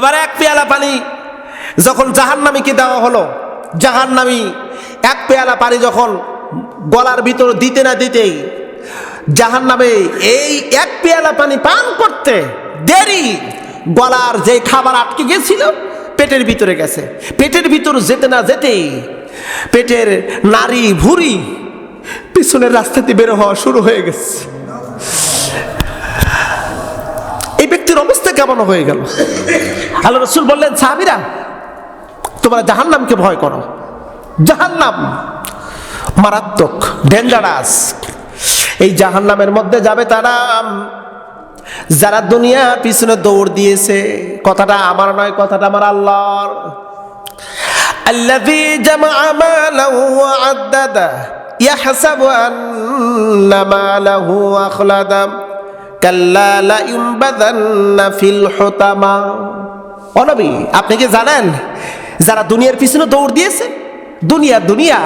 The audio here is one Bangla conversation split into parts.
এবার এক পেয়ালা পানি। যখন জাহান্নামীকে দেওয়া হলো, জাহান্নামী এক পেয়ালা পানি যখন গলার ভিতর দিতে না দিতেই জাহান্নামে এই এক পেয়ালা পানি পান করতে দেরি, গলার যে খাবার আটকে গেছিল, পেটের ভিতরে গেছে। পেটের ভিতর যেতে না যেতেই পেটের নারী ভুরি পিছনের রাস্তাতে বের হওয়া শুরু হয়ে গেছে এই ব্যক্তির অবস্থা কেমন হয়ে গেল? আল্লাহ রসুল বললেন, সাহাবিরা, তোমরা জাহান্নামকে ভয় করো। জাহান্নাম মারাত্মক ডেঞ্জারাস এই জাহান্নামের মধ্যে যাবে তারা। যারা দুনিয়া পিছনে দৌড় দিয়েছে, কথাটা আমার নয়, কথাটা আমার আল্লাহর। আল্লাযী জামাআ মালাহু ওয়া আদ্দাদা অনবী আপনি কি জানেন যারা দুনিয়ার পিছনে দৌড় দিয়েছে? দুনিয়া দুনিয়া।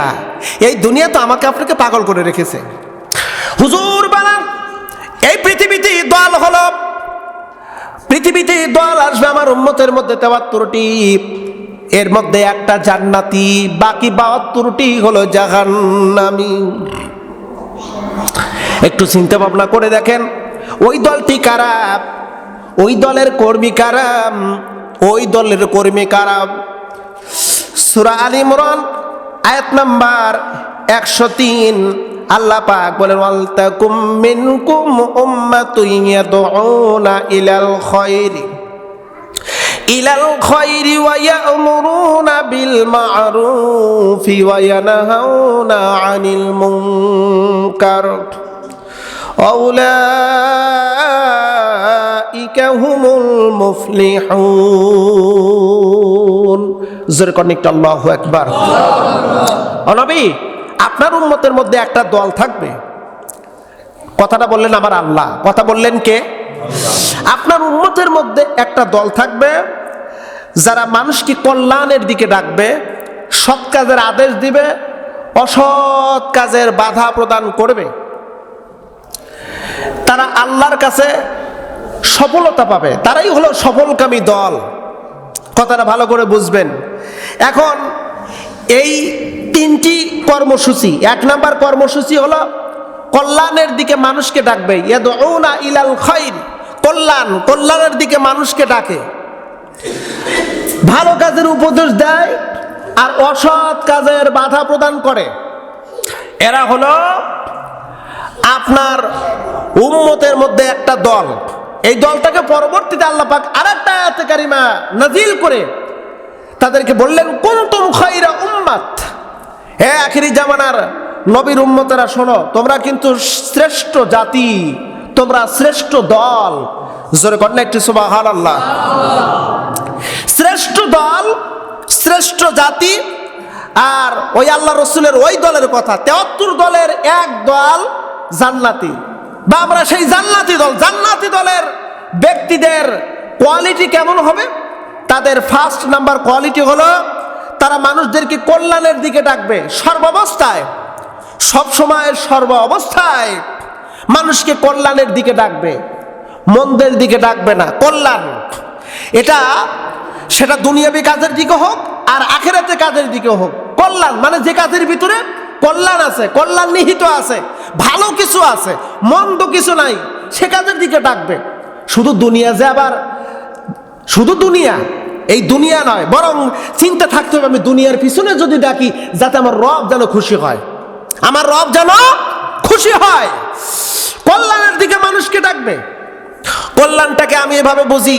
এই দুনিয়া তো আমাকে আপনাকে পাগল করে রেখেছে। হুজুর, বানান। এই পৃথিবীতে দল হলো, পৃথিবীতে দল আসবে আমার উম্মতের মধ্যে তেবাত্তরটি এর মধ্যে একটা জান্নাতি, বাকি বাহাত্তরটি হলো জাহান্নামি। একটু চিন্তা ভাবনা করে দেখেন ওই দলটি কারা ওই দলের কর্মী কারা ওই দলের কর্মী কারা সুরা আল ইমরান, আয়াত নাম্বার একশো তিন, আল্লাহ পাক বলেন ওয়ালতাকুম মিনকুম উম্মাতুন ইয়াদউনা ইলাল খায়রি ইলাল খায়রি ওয়া ইয়া'মুরুনা বিল মা'রুফি ওয়া ইয়ানহাউনা আনিল মুনকার। أولئك هم المفلحون জোরে কর্নিকটা আল্লাহু আকবার অনবী আপনার উম্মতের মধ্যে একটা দল থাকবে কথাটা বললেন আমার আল্লাহ কথা বললেন কে আপনার উম্মতের মধ্যে একটা দল থাকবে যারা মানুষকে কল্যাণের দিকে ডাকবে সৎ কাজের আদেশ দিবে অসৎ কাজের বাধা প্রদান করবে তারা আল্লাহর কাছে সফলতা পাবে। তারাই হলো সফলকামী দল। কথাটা ভালো করে বুঝবেন। এখন এই তিনটি কর্মসূচি, এক নাম্বার কর্মসূচি হলো কল্যাণের দিকে মানুষকে ডাকবে। ইলাল খাইর, কল্যাণ, কল্যাণের দিকে মানুষকে ডাকে। ভালো কাজের উপদেশ দেয় আর অসৎ কাজের বাধা প্রদান করে। এরা হলো আপনার উম্মতের মধ্যে একটা দল। এই দলটাকে পরবর্তীতে আল্লাহ পাক আরেকটা আয়াতে কারিমা নাজিল করে তাদেরকে বললেন, কুনতুম খাইরা উম্মাত। হে আখিরি জামানার নবীর উম্মতেরা, শোনো, তোমরা কিন্তু শ্রেষ্ঠ জাতি, তোমরা শ্রেষ্ঠ দল। জোরে কন্যা একটি সুবাহান আল্লাহ শ্রেষ্ঠ দল, শ্রেষ্ঠ জাতি আর ওই আল্লাহ রসুলের ওই দলের কথা। তেহাত্তর দলের এক দল জান্নাতি। বা আমরা সেই জান্নাতি দল, জান্নাতি দলের ব্যক্তিদের কোয়ালিটি কেমন হবে? তাদের ফার্স্ট নাম্বার কোয়ালিটি হলো, তারা মানুষদেরকে কল্যাণের দিকে ডাকবে। সর্বাবস্থায় সব সময় সর্ব অবস্থায় মানুষকে কল্যাণের দিকে ডাকবে। মন্দের দিকে ডাকবে না, কল্যাণ। এটা, সেটা দুনিয়াবি কাজের দিকে হোক আর আখেরাতে কাজের দিকে হোক। কল্যাণ মানে যে কাজের ভিতরে কল্যাণ আছে, কল্যাণ নিহিত আছে, ভালো কিছু আছে, মন্দ কিছু নাই, সে কাজের দিকে ডাকবে। শুধু দুনিয়া যে আবার, শুধু দুনিয়া, এই দুনিয়া নয়, বরং চিন্তা থাকতে হবে আমি দুনিয়ার পিছনে যদি ডাকি, যাতে আমার রব যেন খুশি হয়। আমার রব যেন খুশি হয়। কল্যাণের দিকে মানুষকে ডাকবে। কল্যাণটাকে আমি এভাবে বুঝি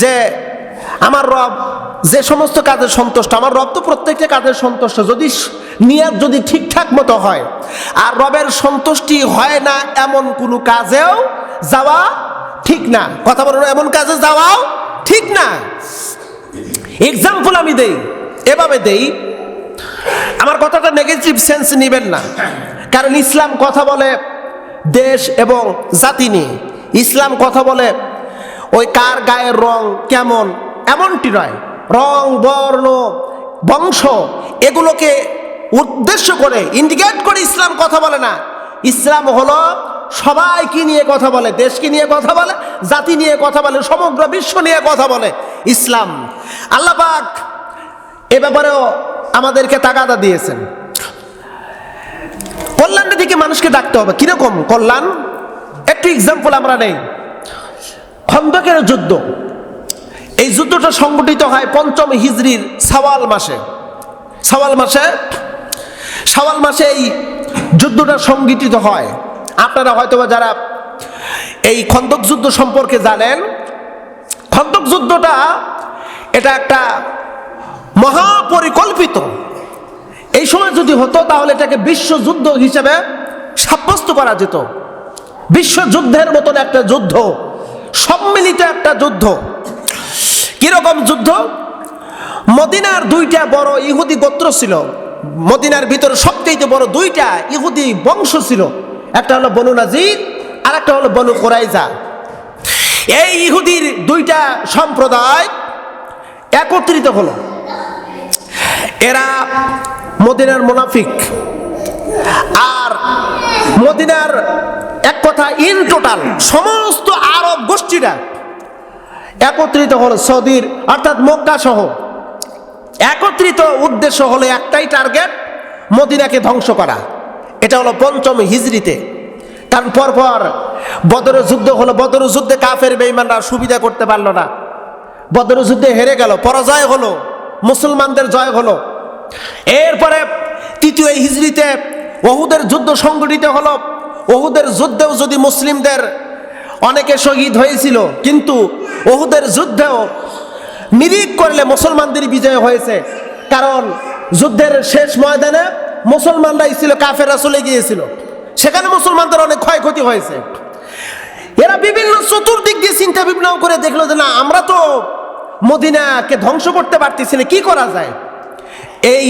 যে আমার রব যে সমস্ত কাজে সন্তুষ্ট, আমার রব তো প্রত্যেকটা কাজের সন্তুষ্ট। যদি নিয়াত যদি ঠিকঠাক মতো হয়, আর রবের সন্তুষ্টি হয় না এমন কোনো কাজেও যাওয়া ঠিক না। কথা বলো এমন কাজে যাওয়াও ঠিক না। এক্সাম্পল আমি দেই, এভাবে দেই, আমার কথাটা নেগেটিভ সেন্স নেবেন না। কারণ ইসলাম কথা বলে দেশ এবং জাতি নিয়ে। ইসলাম কথা বলে ওই কার গায়ের রং কেমন, এমনটি নয়। রং, বর্ণ, বংশ, এগুলোকে উদ্দেশ্য করে ইন্ডিকেট করে ইসলাম কথা বলে না। ইসলাম হলো সবাইকে নিয়ে কথা বলে, দেশকে নিয়ে কথা বলে, জাতি নিয়ে কথা বলে, সমগ্র বিশ্ব নিয়ে কথা বলে। ইসলাম, আল্লাহ পাক এ ব্যাপারেও আমাদেরকে তাগাদা দিয়েছেন। কল্যাণের দিকে মানুষকে ডাকতে হবে। কীরকম? কল্যাণ? একটু এক্সাম্পল আমরা নেই। খন্দকের যুদ্ধ। এই যুদ্ধটা সংগঠিত হয় পঞ্চম হিজরির সাওয়াল মাসে। সাওয়াল মাসে সাওয়াল মাসে এই যুদ্ধটা সংগঠিত হয়। আপনারা হয়তোবা যারা এই খন্দক যুদ্ধ সম্পর্কে জানেন, খন্দক যুদ্ধটা এটা একটা মহাপরিকল্পিত। এই সময় যদি হতো তাহলে এটাকে বিশ্বযুদ্ধ হিসেবে সাব্যস্ত করা যেত। বিশ্বযুদ্ধের মতন একটা যুদ্ধ, সম্মিলিত একটা যুদ্ধ। কীরকম যুদ্ধ? মদিনার দুইটা বড় ইহুদি গোত্র ছিল। মদিনার ভিতরে সবচেয়ে বড় দুইটা ইহুদি বংশ ছিল। একটা হলো বনু নাজির আর একটা হলো বনু কোরাইজা। এই ইহুদির দুইটা সম্প্রদায় একত্রিত হলো। এরা মদিনার মুনাফিক। আর মদিনার এক কথা ইন টোটাল সমস্ত আরব গোষ্ঠীরা একত্রিত হলো সৌদির, অর্থাৎ মক্কা সহ একত্রিত উদ্দেশ্য হলো একটাই টার্গেট, মদিনাকে ধ্বংস করা। এটা হলো পঞ্চম হিজড়িতে। কারণ পরপর বদর যুদ্ধ হলো বদর যুদ্ধে কাফের বেইমানরা সুবিধা করতে পারল না। বদর যুদ্ধে হেরে গেল, পরাজয় হলো, মুসলমানদের জয় হলো। এরপরে তৃতীয় হিজড়িতে ওহুদের যুদ্ধ সংগঠিত হলো। ওহুদের যুদ্ধেও যদি মুসলিমদের অনেকে শহীদ হয়েছিল, কিন্তু ওহুদের যুদ্ধেও নিরিখ করলে মুসলমানদের বিজয় হয়েছে। কারণ যুদ্ধের শেষ ময়দানে মুসলমানরাই ছিল কাফেররা চলে গিয়েছিল। সেখানে মুসলমানদের অনেক ক্ষয়ক্ষতি হয়েছে। এরা বিভিন্ন চতুর্দিক দিয়ে চিন্তা ভাবনা করে দেখল যে, না, আমরা তো মদিনাকে ধ্বংস করতে পারতেছি না, কি করা যায়? এই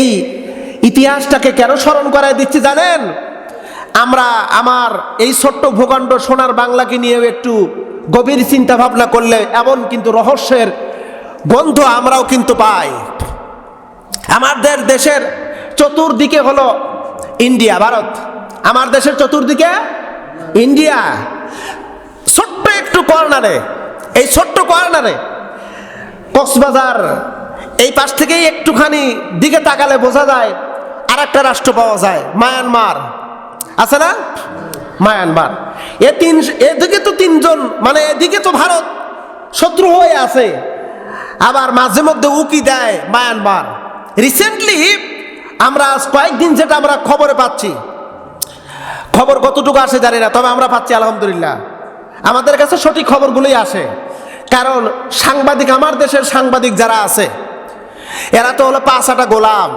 ইতিহাসটাকে কেন স্মরণ করায় দিচ্ছি জানেন? আমরা আমার এই ছোট্ট ভূখণ্ড সোনার বাংলাকে নিয়েও একটু গভীর চিন্তা ভাবনা করলে এমন কিন্তু রহস্যের গন্ধ আমরাও কিন্তু পাই। আমাদের দেশের চতুর্দিকে হলো ইন্ডিয়া, ভারত। আমার দেশের চতুর্দিকে ইন্ডিয়া। ছোট্ট একটু কর্নারে, এই ছোট্ট কর্নারে কক্সবাজার, এই পাশ থেকেই একটুখানি দিকে তাকালে বোঝা যায় আর একটা রাষ্ট্র পাওয়া যায়, মায়ানমার। আছে না? মায়ানমার। এ তিন, এদিকে তো তিনজন মানে এদিকে তো ভারত শত্রু হয়ে আছে। আবার মাঝে মধ্যে উকি দেয় মায়ানমার। রিসেন্টলি আমরা আজ কয়েকদিন যেটা আমরা খবরে পাচ্ছি, খবর কতটুকু আসে জানি না, তবে আমরা পাচ্ছি আলহামদুলিল্লাহ। আমাদের কাছে সঠিক খবরগুলোই আসে। কারণ সাংবাদিক, আমার দেশের সাংবাদিক যারা আছে, এরা তো হলো পাঁচাটা গোলাম।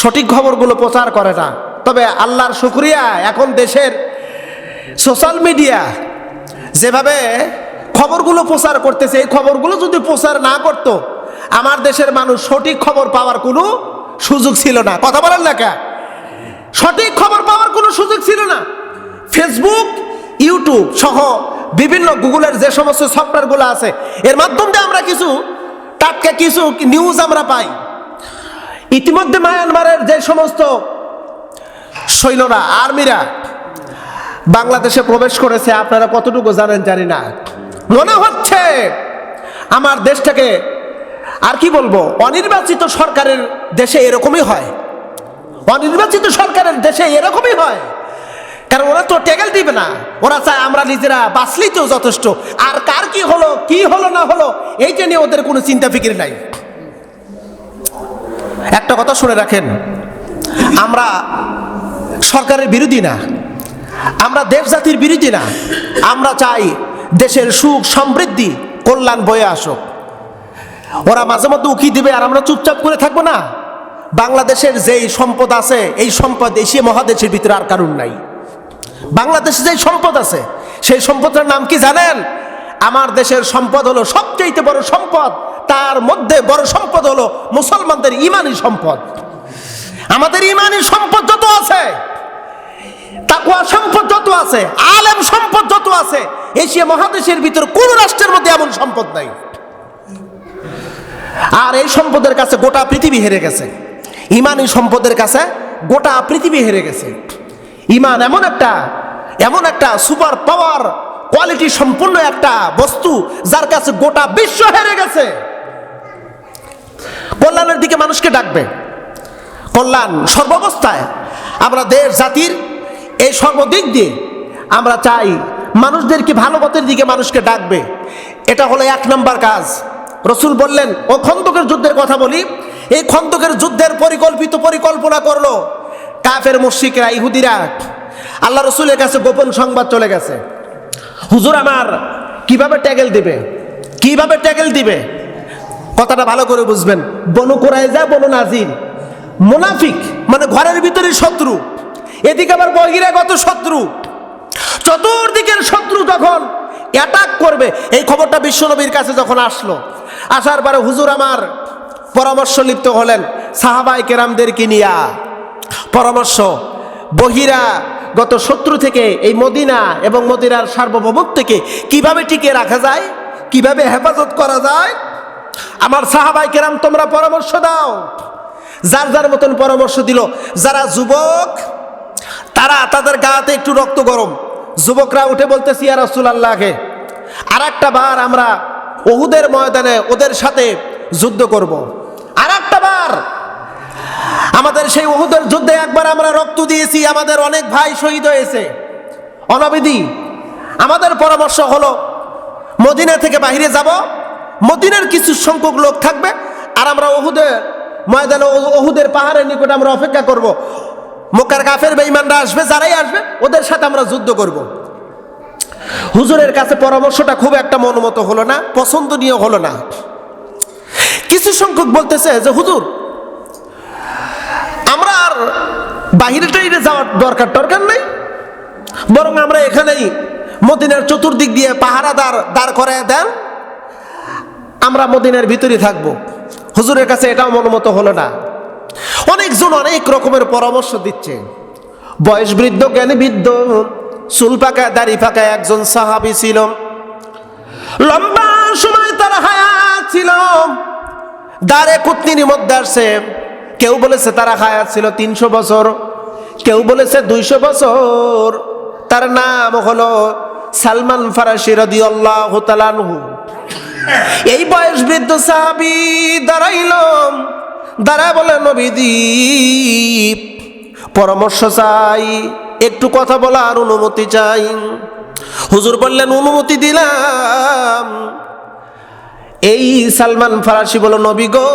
সঠিক খবরগুলো প্রচার করে না। তবে আল্লাহর শুক্রিয়া, এখন দেশের সোশ্যাল মিডিয়া যেভাবে খবরগুলো প্রচার করতেছে, এই খবরগুলো যদি প্রচার না করত, আমার দেশের মানুষ সঠিক খবর পাওয়ার কোনো সুযোগ ছিল না। কথা বলার লেখা সঠিক খবর পাওয়ার কোনো সুযোগ ছিল না। ফেসবুক ইউটিউব সহ বিভিন্ন গুগলের যে সমস্ত সফটওয়্যারগুলো আছে, এর মাধ্যম দিয়ে আমরা কিছু টাটকা কিছু নিউজ আমরা পাই। ইতিমধ্যে মায়ানমারের যে সমস্ত সৈন্যরা, আর্মিরা বাংলাদেশে প্রবেশ করেছে, আপনারা কতটুকু জানেন জানি না। মনে হচ্ছে আমার দেশটাকে, আর কি বলব, অনির্বাচিত সরকারের দেশে এরকমই হয়। অনির্বাচিত সরকারের দেশে এরকমই হয়। কারণ ওরা তো টেগেল দিবে না। ওরা চায় আমরা নিজেরা বাঁচলেই তো যথেষ্ট। আর কার কি হলো কি হলো না হলো এইটা নিয়ে ওদের কোনো চিন্তা ফিকির নাই। একটা কথা শুনে রাখেন, আমরা সরকারের বিরোধী না। আমরা দেব জাতির বিরোধী না। আমরা চাই দেশের সুখ সমৃদ্ধি, কল্যাণ বয়ে আসুক। ওরা মাঝে মধ্যে উকি দিবে, আর আমরা চুপচাপ করে থাকব না। বাংলাদেশের যেই সম্পদ আছে, এই সম্পদ এশিয়া মহাদেশের ভিতরে আর কারণ নাই। বাংলাদেশে যে সম্পদ আছে, সেই সম্পদের নাম কি জানেন? আমার দেশের সম্পদ হলো সবচেয়ে বড় সম্পদ, তার মধ্যে বড় সম্পদ হলো মুসলমানদের ইমানি সম্পদ। আমাদের ইমানি সম্পদ যত আছে তাকুয়া সম্পদ যত আছে, আলেম সম্পদ যত আছে, এশিয়া মহাদেশের ভিতর কোন রাষ্ট্রের মধ্যে এমন সম্পদ নাই। আর এই সম্পদের কাছে গোটা পৃথিবী হেরে গেছে। ইমানি সম্পদের কাছে গোটা পৃথিবী হেরে গেছে। ইমান এমন একটা এমন একটা সুপার পাওয়ার কোয়ালিটি সম্পূর্ণ একটা বস্তু যার কাছে গোটা বিশ্ব হেরে গেছে। কল্যাণের দিকে মানুষকে ডাকবে। কল্যাণ সর্বাবস্থায় আমরা দেশ, জাতির এই সর্বদিক দিয়ে আমরা চাই মানুষদেরকে ভালো পথের দিকে মানুষকে ডাকবে। এটা হলো এক নম্বর কাজ। রসুল বললেন, ও খন্দকের যুদ্ধের কথা বলি। এই খন্দকের যুদ্ধের পরিকল্পিত পরিকল্পনা করল কাফের মুশিকরা ইহুদিরা। আল্লাহ রসুলের কাছে গোপন সংবাদ চলে গেছে। হুজুর আমার, কীভাবে ট্যাগেল দিবে? কীভাবে ট্যাগেল দিবে? কথাটা ভালো করে বুঝবেন। Banu Qurayza, Banu Nadir. মোনাফিক মানে ঘরের ভিতরে শত্রু। এদিকে আবার বহিরাগত শত্রু? চতুর্দিকের শত্রু যখন অ্যাটাক করবে, এই খবরটা বিশ্বনবীর কাছে যখন আসলো, আসার পরে হুজুর আমার পরামর্শ লিপ্ত হলেন, সাহাবাই কেরামদেরকে নিয়া? পরামর্শ, বহিরা গত শত্রু থেকে এই মদিনা এবং মদিনার সার্বভৌমত থেকে কীভাবে টিকে রাখা যায়? কীভাবে হেফাজত করা যায়? আমার সাহাবাই কেরাম তোমরা পরামর্শ দাও। যার যার মতন পরামর্শ দিল, যারা যুবক তারা তাদের গাতে একটু রক্ত গরম। যুবকরা উঠে বলতেছি আর রসুল আল্লাহকে আর একটা বার আমরা ওহুদের ময়দানে ওদের সাথে যুদ্ধ করব। আর একটা বার আমাদের সেই ওহুদের যুদ্ধে একবার আমরা রক্ত দিয়েছি, আমাদের অনেক ভাই শহীদ হয়েছে। অনবিধি, আমাদের পরামর্শ হলো, মদিনা থেকে বাহিরে যাব, মদিনার কিছু সংখ্যক লোক থাকবে, আর আমরা ওহুদের ময়দানে ওহুদের পাহাড়ের নিকট আমরা অপেক্ষা করব। মক্কার কাফের বেঈমানরা আসবে, যারাই আসবে, ওদের সাথে আমরা যুদ্ধ করব। হুজুরের কাছে পরামর্শটা খুব একটা মনোমত হলো না, পছন্দনীয় হলো না। কিছু সংখ্যক বলতেছে যে, হুজুর, আমরা আর বাহিরে টাইরে যাওয়ার দরকার দরকার নেই। বরং আমরা এখানেই মদিনার চতুর্দিক দিয়ে পাহারাদার দাঁড় করায় দেন। আমরা মদিনার ভিতরে থাকব। হুজুরের কাছে এটাও মনোমত হলো না। অনেকজন অনেক রকমের পরামর্শ দিচ্ছে। বয়স বৃদ্ধ জ্ঞানী বৃদ্ধ চুল পাকা, দাড়ি পাকা একজন সাহাবি ছিল। লম্বা সময় তার হায়াত ছিল। দাঁড়ে কুতনির মধ্যে আসছে। কেউ বলেছে তারা হায়াত ছিল তিনশো বছর। কেউ বলেছে দুইশো বছর। তার নাম হলো সালমান ফারাসি রদি আল্লাহ এই বয়স বৃদ্ধ সাহাবি দাঁড়াইলাম দাঁড়া বলে নবীদ্বীপ পরামর্শ চাই, একটু কথা বলার অনুমতি চাই। হুজুর বললেন, অনুমতি দিলাম। এই সালমান ফারাসি বলো, নবী গো,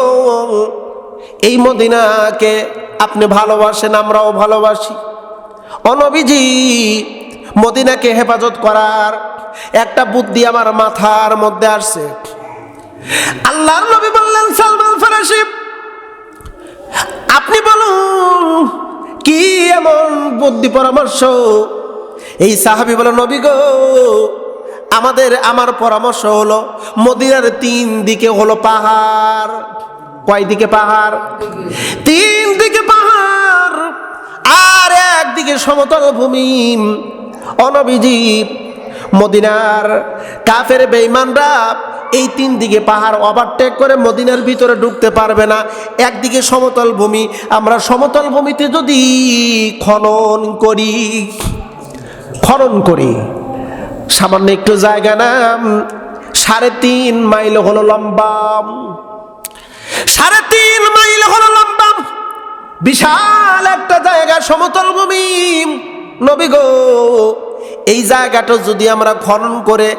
এই মদিনাকে আপনি ভালোবাসেন, আমরাও ভালোবাসি। অনবীজি মদিনাকে হেফাজত করার একটা বুদ্ধি আমার মাথার মধ্যে আসছে। আল্লাহর নবী বললেন, সালমান ফারাসি আপনি বলুন, কি এমন বুদ্ধি পরামর্শ? এই সাহাবি বলে, নবী গো, আমাদের, আমার পরামর্শ হলো, মদিনার তিন দিকে হলো পাহাড়। কয় দিকে পাহাড়? তিন দিকে পাহাড় আর একদিকে সমতল ভূমি। অনবিজীব মদিনার কাফের বেঈমানরা এই তিন দিকে পাহাড় ওভারটেক করে মদিনার ভিতরে ঢুকতে পারবে না। একদিকে সমতল ভূমি, আমরা সমতল ভূমিতে যদি খনন করি খনন করি, সামান্য একটু জায়গা না সাড়ে তিন মাইল হলো লম্বা সাড়ে তিন মাইল হলো লম্বা বিশাল একটা জায়গা, সমতল ভূমি। নবী গো এই জায়গাটা যদি আমরা খনন করে,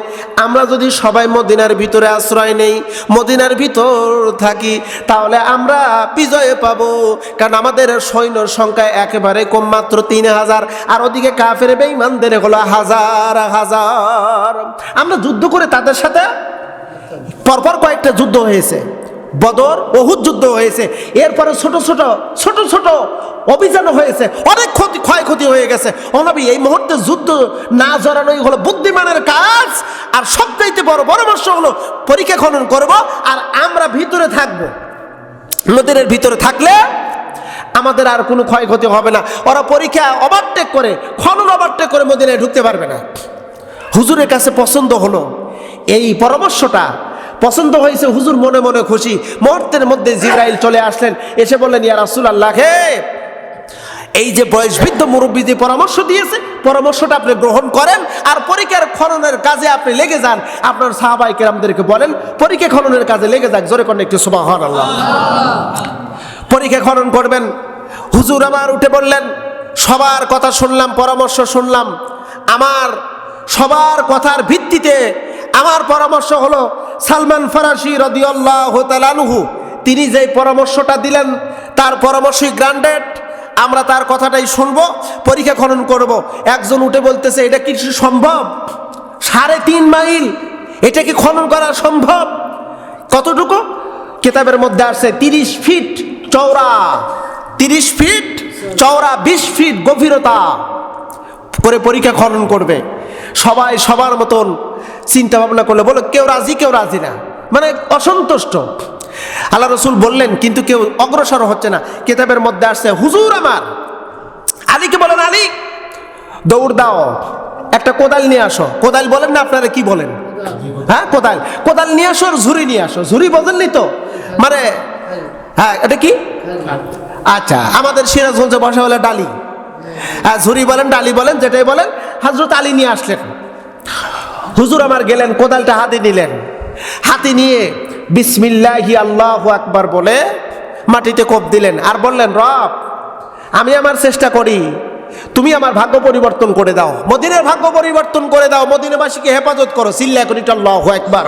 আমরা যদি সবাই মদিনার ভিতরে আশ্রয় নেই, মদিনার ভিতর থাকি, তাহলে আমরা বিজয় পাবো। কারণ আমাদের সৈন্যর সংখ্যা একেবারে কম মাত্র তিন হাজার, আর ওদিকে কাফের বেঈমানদের হলো হাজার হাজার। আমরা যুদ্ধ করে তাদের সাথে পরপর কয়েকটা যুদ্ধ হয়েছে। বদর বহুত যুদ্ধ হয়েছে। এরপরে ছোট ছোট ছোট ছোট অভিযান হয়েছে। অনেক ক্ষতি, ক্ষয়ক্ষতি হয়ে গেছে। অনবী এই মুহূর্তে যুদ্ধ না জড়ানোই হলো বুদ্ধিমানের কাজ। আর সবচাইতে বড় পরামর্শ হলো, পরীক্ষা খনন করব আর আমরা ভিতরে থাকব। নদীর ভিতরে থাকলে আমাদের আর কোনো ক্ষয়ক্ষতি হবে না। ওরা পরীক্ষা ওভারটেক করে, খনন ওভারটেক করে মদিনায় ঢুকতে পারবে না। হুজুরের কাছে পছন্দ হলো। এই পরামর্শটা পছন্দ হয়েছে, হুজুর মনে মনে খুশি। মুহূর্তের মধ্যে জিব্রাইল চলে আসলেন, এসে বললেন, ইয়া রাসূল আল্লাহ হে! এই যে বয়সবৃদ্ধ মুরব্বী যে পরামর্শ দিয়েছে, পরামর্শটা আপনি গ্রহণ করেন, আর পরীক্ষার খননের কাজে আপনি লেগে যান। আপনার সাহাবাই কেরামদেরকে বলেন, পরীক্ষা খননের কাজে লেগে যাক, জোরে করেন একটু সুবাহ আল্লাহ পরীক্ষা খনন করবেন, হুজুর আমার উঠে বললেন, সবার কথা শুনলাম, পরামর্শ শুনলাম। আমার, সবার কথার ভিত্তিতে আমার পরামর্শ হলো সালমান ফরাসি রদিয়াল্লাহ তালানুহু তিনি যেই পরামর্শটা দিলেন, তার পরামর্শই গ্রান্ডেড আমরা তার কথাটাই শুনব, পরীক্ষা খনন করব। একজন উঠে বলতেছে, এটা কি সম্ভব? সাড়ে তিন মাইল, এটা কি খনন করা সম্ভব? কতটুকু? কিতাবের মধ্যে আসছে, তিরিশ ফিট চওড়া, তিরিশ ফিট চওড়া, বিশ ফিট গভীরতা করে পরীক্ষা খনন করবে। সবাই সবার মতন চিন্তা ভাবনা করলে, বলো, কেউ রাজি কেউ রাজি না। মানে অসন্তুষ্ট। আল্লাহ রসুল বললেন, কিন্তু কেউ অগ্রসর হচ্ছে না। কেতাবের মধ্যে আসছে, হুজুর আমার। আলীকে বলেন, আলী, দৌড় দাও। একটা কোদাল নিয়ে আসো। কোদাল বলেন না, আপনারা কি বলেন? হ্যাঁ কোদাল। কোদাল নিয়ে আসো আর ঝুড়ি নিয়ে আসো। ঝুড়ি বোঝেননি তো? মানে হ্যাঁ এটা কি? আচ্ছা আমাদের সিরাজগঞ্জে বসা হলে ডালি। হ্যাঁ ঝুড়ি বলেন, ডালি বলেন, যেটাই বলেন হাজরত আলী নিয়ে আসলেন। হুজুর আমার গেলেন, কোদালটা হাতে নিলেন। হাতে নিয়ে বিসমিল্লাহি আল্লাহ আকবার বলে মাটিতে কোপ দিলেন আর বললেন, রব, আমি আমার চেষ্টা করি, তুমি আমার ভাগ্য পরিবর্তন করে দাও। মদিনের ভাগ্য পরিবর্তন করে দাও, মদিনাবাসীকে হেফাজত করো। সিল্লা করি আল্লাহ একবার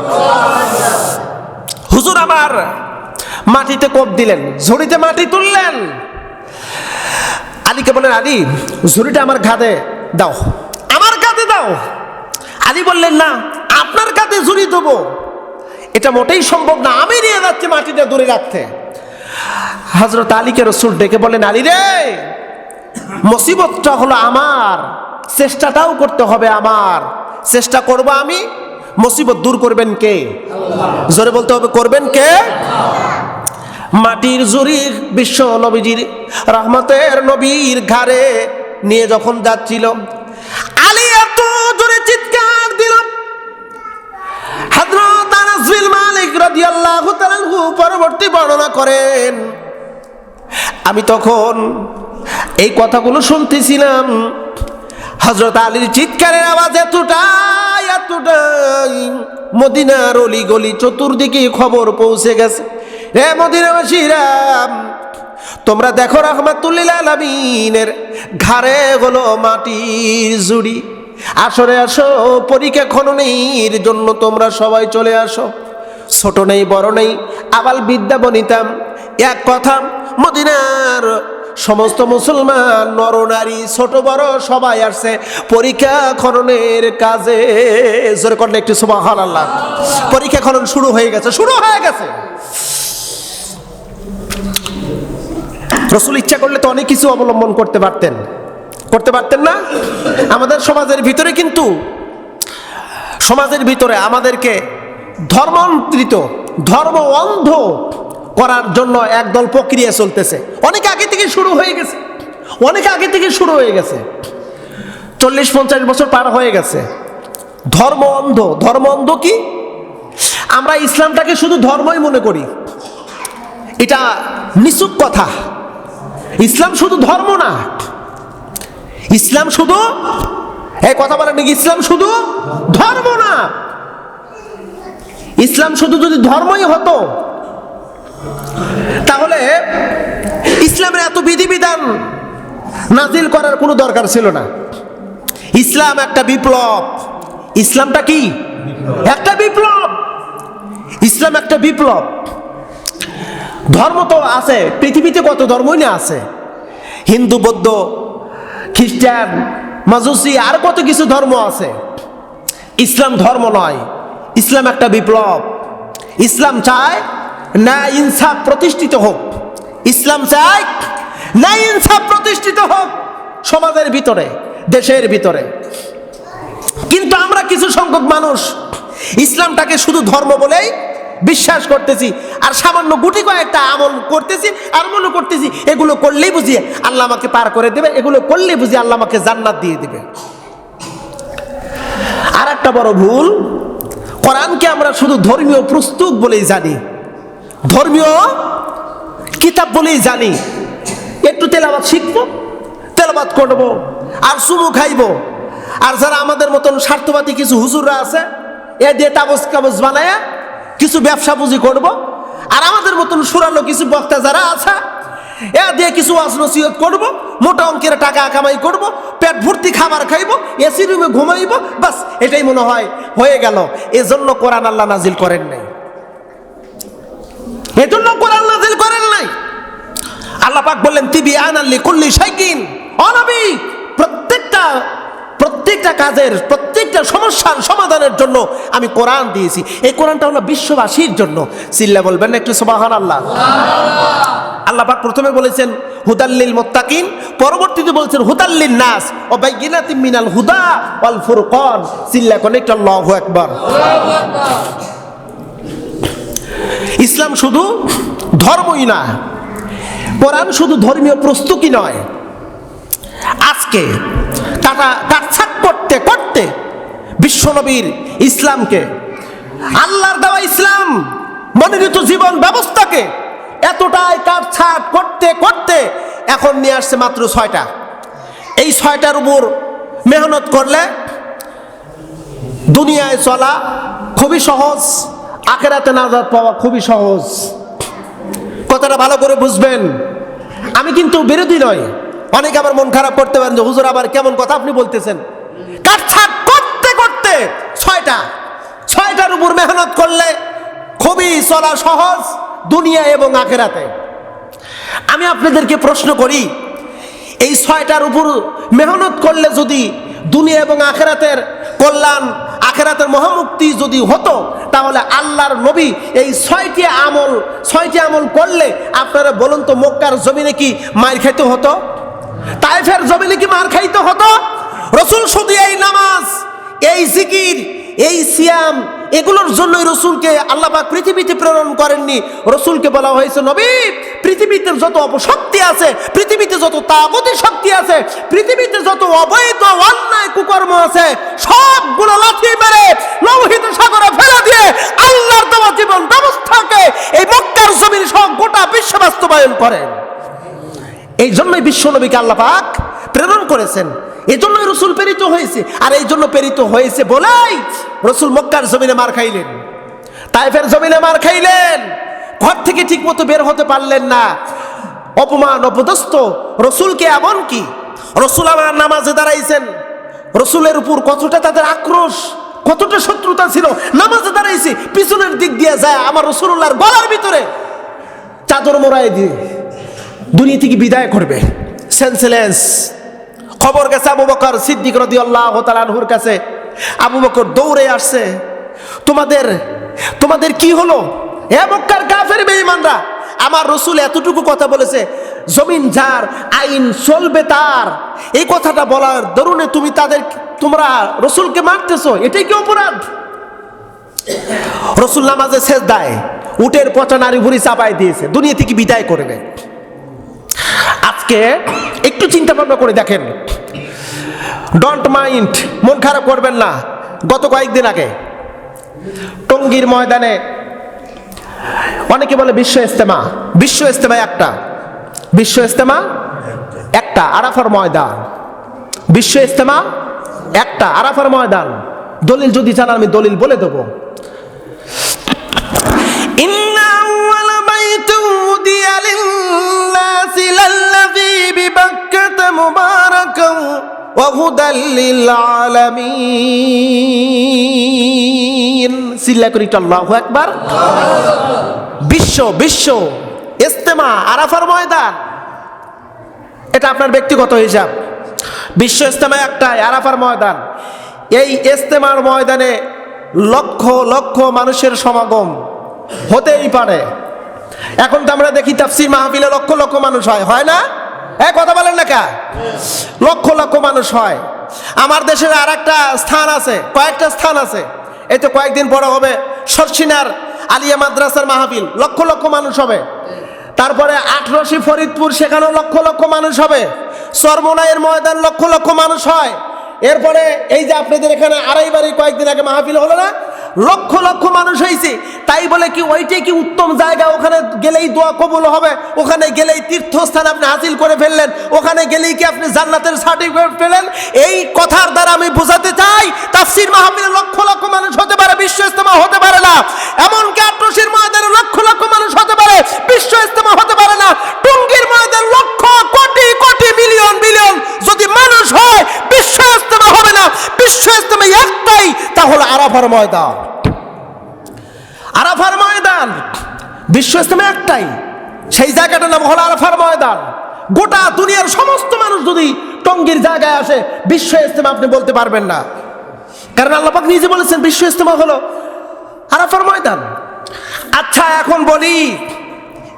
হুজুর আমার মাটিতে কোপ দিলেন, ঝুড়িতে মাটি তুললেন। আলীকে বলেন আলী, ঝুড়িটা আমার ঘাতে দাও, আমার কাঁধে দাও। আলী বললেন, না, আপনার কাঁধে ঝুড়ি দেবো। এটা মোটেই সম্ভব না। আমি নিয়ে যাচ্ছি মাটিটা দূরে রাখতে। হজরত আলীকে রসুল ডেকে বলেন আলী রে, মুসিবতটা হলো আমার। চেষ্টাটাও করতে হবে আমার। চেষ্টা করব আমি। মুসিবত দূর করবেন কে? জোরে বলতে হবে, করবেন কে? মাটির জুরির বিশ্ব নবীজির রহমতের নবীর ঘাড়ে নিয়ে যখন যাচ্ছিল মালিক রাদিয়াল্লাহু তাআলা পরবর্তী বর্ণনা করেন। আমি তখন এই কথাগুলো শুনতেছিলাম। হজরত আলীর চিৎকারের আওয়াজ এতটাই এতটাই মদিনার অলি গলি চতুর্দিকে খবর পৌঁছে গেছে। রে মদিনাবাসীরা, তোমরা দেখো রহমাতুল্লিল আলমিনের ঘাড়ে হলো মাটির জুড়ি আসরে আসো, পরীক্ষা খননের জন্য তোমরা সবাই চলে আসো। ছোট নেই, বড় নেই, আবাল বিদ্যা বনিতাম। এক কথা, মদিনার সমস্ত মুসলমান নরনারী ছোট, বড় সবাই আসছে। পরীক্ষা খননের কাজে। জোরে করলে একটু সুবাহ আল্লাহ পরীক্ষা খনন শুরু হয়ে গেছে, শুরু হয়ে গেছে। রসুল ইচ্ছা করলে তো অনেক কিছু অবলম্বন করতে পারতেন। করতে পারতেন না? আমাদের সমাজের ভিতরে কিন্তু, সমাজের ভিতরে আমাদেরকে ধর্মান্তরিত ধর্ম অন্ধ করার জন্য একদল প্রক্রিয়া চলতেছে। অনেক আগে থেকে শুরু হয়ে গেছে। অনেক আগে থেকে শুরু হয়ে গেছে। চল্লিশ পঞ্চাশ বছর পার হয়ে গেছে। ধর্ম অন্ধ ধর্ম অন্ধ কি? আমরা ইসলামটাকে শুধু ধর্মই মনে করি। এটা নিচুক কথা। ইসলাম শুধু ধর্ম না। ইসলাম শুধু, এই কথা বলেন ইসলাম শুধু ধর্ম না। ইসলাম শুধু যদি ধর্মই হতো, তাহলে ইসলামের এত বিধিবিধান নাজিল করার কোনো দরকার ছিল না। ইসলাম একটা বিপ্লব। ইসলামটা কি? একটা বিপ্লব। ইসলাম একটা বিপ্লব। ধর্ম তো আছে, পৃথিবীতে কত ধর্মই না আছে। হিন্দু, বৌদ্ধ, খ্রিস্টান, মাজুসি, আর কত কিছু ধর্ম আছে। ইসলাম ধর্ম নয়। ইসলাম একটা বিপ্লব। ইসলাম চায় না ইনসাফ প্রতিষ্ঠিত হোক। ইসলাম চায় না ইনসাফ প্রতিষ্ঠিত হোক সমাজের ভিতরে, দেশের ভিতরে। কিন্তু আমরা কিছু সংখ্যক মানুষ ইসলামটাকে শুধু ধর্ম বলেই বিশ্বাস করতেছি, আর সামান্য গুটি কয়েকটা আমল করতেছি, আর মনে করতেছি এগুলো করলেই বুঝিয়ে আল্লাহ আমাকে পার করে দেবে, এগুলো করলেই বুঝিয়ে আল্লাহ আমাকে জান্নাত দিয়ে দেবে। আর একটা বড় ভুল কোরআনকে আমরা শুধু ধর্মীয় প্রস্তুত বলেই জানি। ধর্মীয় কিতাব বলেই জানি। একটু তেলাবাদ শিখব জিন্দাবাদ করব, আর সুমু খাইব। আর যারা আমাদের মতন স্বার্থবাদী কিছু হুজুররা আছে, এ দিয়ে তাবজ কাবজ বানায় কিছু ব্যবসা পুঁজি করব। আর আমাদের মতন সুরালো কিছু বক্তা যারা আছে এ দিয়ে কিছু নসিহত করব, মোটা অঙ্কের টাকা কামাই করব, পেট ভর্তি খাবার খাইবো এসি রুমে ঘুমাইবো বাস এটাই মনে হয় হয়ে গেল। এজন্য কোরআন আল্লাহ নাজিল করেন নাই। এজন্য কোরআন নাজিল করেন নাই। আল্লাহ পাক বললেন তিবি আনাল্লি কুল্লি শাইকিন। অনবী প্রত্যেকটা প্রত্যেকটা কাজের, প্রত্যেকটা সমস্যার সমাধানের জন্য আমি কোরআন দিয়েছি। এই কোরআনটা হলো বিশ্ববাসীর জন্য। চিল্লা বলবেন একটু সুবাহান আল্লাহ আল্লাহ পাক প্রথমে বলেছেন হুদাল্লিল মোত্তাকিন পরবর্তীতে বলছেন হুদাল্লিল নাস ও বাইগিনাতিম মিনাল হুদা ওয়াল ফুরকান কোন একটা আল্লাহু আকবার ইসলাম শুধু ধর্মই না কোরআন শুধু ধর্মীয় প্রস্তুতি নয়। আজকে কাটা কাটছাট করতে করতে বিশ্বনবীর ইসলামকে আল্লাহর দেওয়া ইসলাম মনোনীত জীবন ব্যবস্থাকে এতটাই কাটছাট করতে করতে এখন নিয়ে আসছে মাত্র ছয়টা। এই ছয়টার উপর মেহনত করলে দুনিয়ায় চলা খুবই সহজ, আখেরাতে নাজাদ পাওয়া খুবই সহজ। কথাটা ভালো করে বুঝবেন। আমি কিন্তু বিরোধী নয় অনেকে আবার মন খারাপ করতে পারেন যে, হুজুর, আবার কেমন কথা আপনি বলতেছেন? কাটছাট করতে করতে ছয়টা। ছয়টার উপর মেহনত করলে খুবই চলা সহজ দুনিয়া এবং আখেরাতে। আমি আপনাদেরকে প্রশ্ন করি, এই ছয়টার উপর মেহনত করলে যদি দুনিয়া এবং আখেরাতের কল্যাণ, আখেরাতের মহামুক্তি যদি হতো, তাহলে আল্লাহর নবী এই ছয়টি আমল ছয়টি আমল করলে আপনারা বলুন তো মক্কার জমিনে কি মার খাইতে হতো? তাইফের জমিনে কি মার খাইতে হতো? রসুল শুধু এই নামাজ, এই জিকির, এই সিয়াম এগুলোর জন্যই রসুলকে আল্লাপাক পৃথিবীতে প্রেরণ করেননি। রসুলকে বলা হয়েছে, নবী, পৃথিবীতে যত অপশক্তি আছে, পৃথিবীতে যত তাগতি শক্তি আছে, পৃথিবীতে যত অবৈধ, অন্যায় কুকর্ম আছে, সবগুলো লাথি মেরে লোহিত সাগরে ফেলে দিয়ে আল্লাহর দেওয়া জীবন ব্যবস্থাকে এই মক্কার জমির সব গোটা বিশ্ব বাস্তবায়ন করেন। এই জন্যই বিশ্বনবীকে আল্লাপাক প্রেরণ করেছেন। এই জন্যই রসুল প্রেরিত হয়েছে। আর এই জন্য প্রেরিত হয়েছে বলেই রসুল মক্কার জমিনে মার খাইলেন। তাইফের জমিনে মার খাইলেন। ঘর থেকে ঠিক মতো বের হতে পারলেন না। অপমান, অপদস্থ। রসুলকে এমন কি? রসুল আমার নামাজে দাঁড়াইছেন। রসুলের উপর কতটা তাদের আক্রোশ, কতটা শত্রুতা ছিল। নামাজে দাঁড়াইছে, পিছনের দিক দিয়ে যায় আমার রসুল্লাহর গলার ভিতরে। চাদর মোড়াই দিয়ে দুনিয়া থেকে বিদায় করবে। সেন্সেলেন্স খবর গেছে আবু বকর সিদ্দিক রদি আল্লাহ তালানহুর কাছে। আবু বকর দৌড়ে আসছে। তোমাদের তোমাদের কি হলো? হে মক্কার কাফের বেঈমানরা, আমার রসুল এতটুকু কথা বলেছে, জমিন যার, আইন চলবে তার। এই কথাটা বলার দরুনে তুমি তাদের, তোমরা রসুলকে মারতেছো, এটাই কি অপরাধ? রসুল নামাজে শেষ দেয় উটের পচা নারী ভুড়ি চাপাই দিয়েছে, দুনিয়া থেকে বিদায় করবে আজকে একটু চিন্তা ভাবনা করে দেখেন। ডন্ট মাইন্ড মন খারাপ করবেন না। গত কয়েকদিন আগে টঙ্গির ময়দানে অনেকে বলে বিশ্ব ইস্তেমা বিশ্ব ইস্তেমা একটা। বিশ্ব ইস্তেমা একটা। আরাফার ময়দান। বিশ্ব ইস্তেমা একটা। আরাফার ময়দান। দলিল যদি জানা আমি দলিল বলে দেবো। ইন্না بيت وضع للناس للذي ببكة مباركا وهدى للعالمين সিল্লা করি আল্লাহু একবার বিশ্ব বিশ্ব ইস্তেমা আরাফার ময়দান এটা আপনার ব্যক্তিগত হিসাব বিশ্ব ইস্তেমা একটাই আরাফার ময়দান এই ইস্তেমার ময়দানে লক্ষ লক্ষ মানুষের সমাগম হতেই পারে এখন তো আমরা দেখি তাফসির মাহফিলে লক্ষ লক্ষ মানুষ হয় হয় না? এ, কথা বলেন না কা? লক্ষ লক্ষ মানুষ হয়। আমার দেশের আর একটা স্থান আছে, কয়েকটা স্থান আছে। এই তো কয়েকদিন পরে হবে সরসিনার আলিয়া মাদ্রাসার মাহফিল, লক্ষ লক্ষ মানুষ হবে। তারপরে আটরশি ফরিদপুর, সেখানেও লক্ষ লক্ষ মানুষ হবে। সরমোনাইয়ের ময়দান, লক্ষ লক্ষ মানুষ হয়। এরপরে এই যে আপনাদের এখানে আড়াই বাড়ি কয়েকদিন আগে মাহফিল হলো না? লক্ষ লক্ষ মানুষ হয়েছে। তাই বলে কি ওইটাই কি উত্তম জায়গা? ওখানে গেলেই দোয়া কবল হবে, ওখানে গেলেই তীর্থস্থান আপনি হাসিল করে ফেললেন, ওখানে গেলেই কি আপনি জান্নাতের সার্টিফিকেট পেলেন? এই কথার দ্বারা আমি বোঝাতে চাই, তাফসির মাহফিলে লক্ষ লক্ষ মানুষ হতে পারে বিশ্ব ইস্তেমা হতে পারে না। এমনকি আট্রসির ময়দানে লক্ষ লক্ষ মানুষ হতে পারে বিশ্ব ইস্তেমা হতে পারে না টুঙ্গির ময়দান লক্ষ কোটি কোটি মিলিয়ন বিলিয়ন যদি মানুষ হয় বিশ্ব ইস্তেমা হবে না বিশ্ব ইস্তেমা একটাই তাহলে আরাফার ময়দান। আরাফার ময়দান বিশ্ব ইস্তেমা একটাই। সেই জায়গাটার নাম হলো আরাফার ময়দান। গোটা দুনিয়ার সমস্ত মানুষ যদি টঙ্গির জায়গায় আসে বিশ্ব ইস্তেমা আপনি বলতে পারবেন না। কারণ আল্লাপাক নিজে বলেছেন বিশ্ব ইস্তেমা হলো আরাফার ময়দান। আচ্ছা এখন বলি,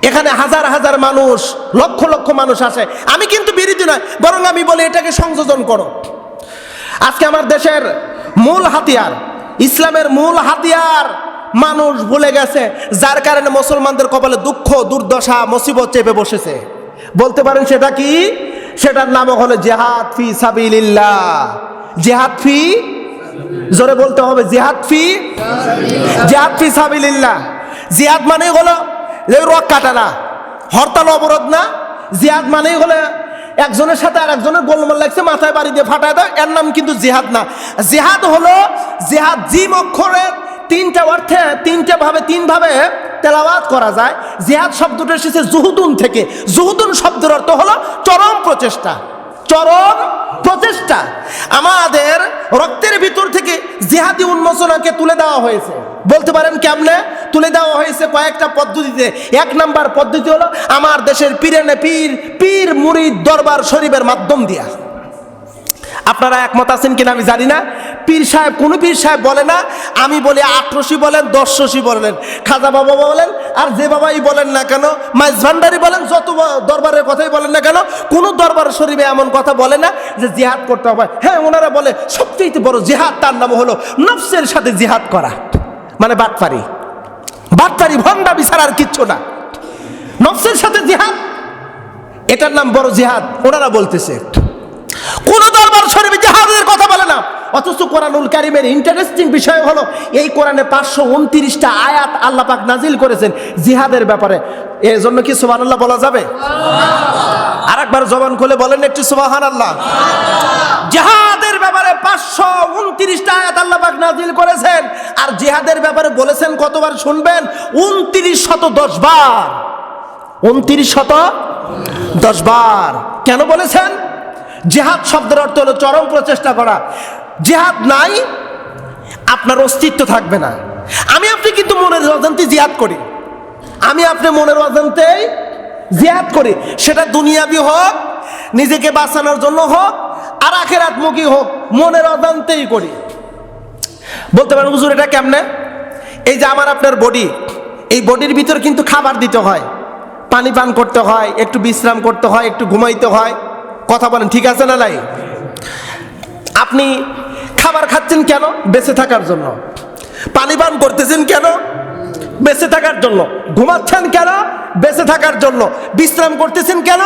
এখানে হাজার হাজার মানুষ, লক্ষ লক্ষ মানুষ আসে। আমি কিন্তু বিরোধী নয়, বরং আমি বলি এটাকে সংযোজন করো। আজকে আমার দেশের মূল হাতিয়ার ইসলামের মূল হাতিয়ার। মানুষ ভুলে গেছে, যার কারণে মুসলমানদের কপালে দুঃখ, দুর্দশা, মুসিবত চেপে বসেছে। বলতে পারেন সেটা কি? সেটার নাম হলো জেহাদ ফি সাবিলিল্লাহ। জেহাদ ফি? জোরে বলতে হবে, জেহাদ ফি? জেহাদ ফি সাবিলিল্লাহ। জিহাদ মানেই হলো রক কাটা না হরতাল অবরোধ না? জিহাদ মানেই হলো একজনের সাথে আর একজনের গোলমাল লাগছে, মাথায় বাড়ি দিয়ে ফাটায় দেয় এর নাম কিন্তু জিহাদ না। জিহাদ হলো, জিহাদ জিম অক্ষরের তিনটা অর্থে, তিনটা ভাবে, তিন ভাবে তেলাওয়াত করা যায়। জিহাদ শব্দটা এসেছে জুহুদুন থেকে। জুহুদুন শব্দের অর্থ হলো চরম প্রচেষ্টা। চরম প্রচেষ্টা। আমাদের রক্তের ভিতর থেকে জিহাদি উন্মোচনাকে তুলে দেওয়া হয়েছে। বলতে পারেন কেমনে? তুলে দেওয়া হয়েছে কয়েকটা পদ্ধতিতে। এক নাম্বার পদ্ধতি হলো আমার দেশের পীরেনে পীর পীর মুরিদ দরবার শরীফের মাধ্যম দিয়া। আপনারা একমত আছেন কিনা আমি জানি না। পীর সাহেব, কোনো পীর সাহেব বলে না, আমি বলি আটরশি বলেন দশশি বলেন। খাজা বাবা বলেন, আর যে বাবাই বলেন না কেন, মাইজ ভান্ডারি বলেন, যত দরবারের কথাই বলেন না কেন, কোনো দরবার শরীফে এমন কথা বলে না যে জিহাদ করতে হবে। হ্যাঁ ওনারা বলে সবচেয়ে বড় জিহাদ তার নাম হলো নফসের সাথে জিহাদ করা। মানে বাটপারি বাটপারি ভণ্ডা বিচার আর কিচ্ছু না। নফসের সাথে জিহাদ। এটার নাম বড় জিহাদ। ওনারা বলতেছে, কোন দরবার শরীফে জাহাজের কথা বলে না। অথচ কোরআনুল কারিমের ইন্টারেস্টিং বিষয় হলো, এই কোরআনে পাঁচশো উনত্রিশটা আয়াত আল্লাহ পাক নাজিল করেছেন জিহাদের ব্যাপারে। এর জন্য কি সুবাহ আল্লাহ বলা যাবে? আর একবার জবান খুলে বলেন একটু সুবাহান আল্লাহ জিহাদের ব্যাপারে পাঁচশো উনত্রিশটা আয়াত আল্লাহ পাক নাজিল করেছেন। আর জিহাদের ব্যাপারে বলেছেন কতবার শুনবেন? উনত্রিশ শত দশ বার উনত্রিশ শত দশ বার কেন বলেছেন? জেহাদ শব্দের অর্থ হলো চরম প্রচেষ্টা করা। জেহাদ নাই, আপনার অস্তিত্ব থাকবে না। আমি আপনি কিন্তু মনের অজান্তে জিহাদ করি। আমি আপনি মনের অজান্তেই জিহাদ করি। সেটা দুনিয়াবি হোক, নিজেকে বাঁচানোর জন্য হোক, আর আখের আখেরাতমুখী হোক, মনের অজান্তেই করি। বলতে পারেন, হুজুর, এটা কেমনে? এই যে আমার আপনার বডি, এই বডির ভিতর কিন্তু খাবার দিতে হয়। পানি পান করতে হয়, একটু বিশ্রাম করতে হয়, একটু ঘুমাইতে হয়। কথা বলেন, ঠিক আছে না নাই? আপনি খাবার খাচ্ছেন কেন? বেঁচে থাকার জন্য। পানি পান করতেছেন কেন? বেঁচে থাকার জন্য। ঘুমাচ্ছেন কেন? বেঁচে থাকার জন্য। বিশ্রাম করতেছেন কেন?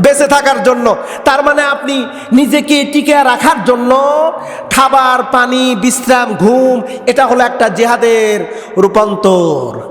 বেঁচে থাকার জন্য। তার মানে আপনি নিজেকে টিকে রাখার জন্য খাবার, পানি, বিশ্রাম, ঘুম, এটা হলো একটা জেহাদের রূপান্তর।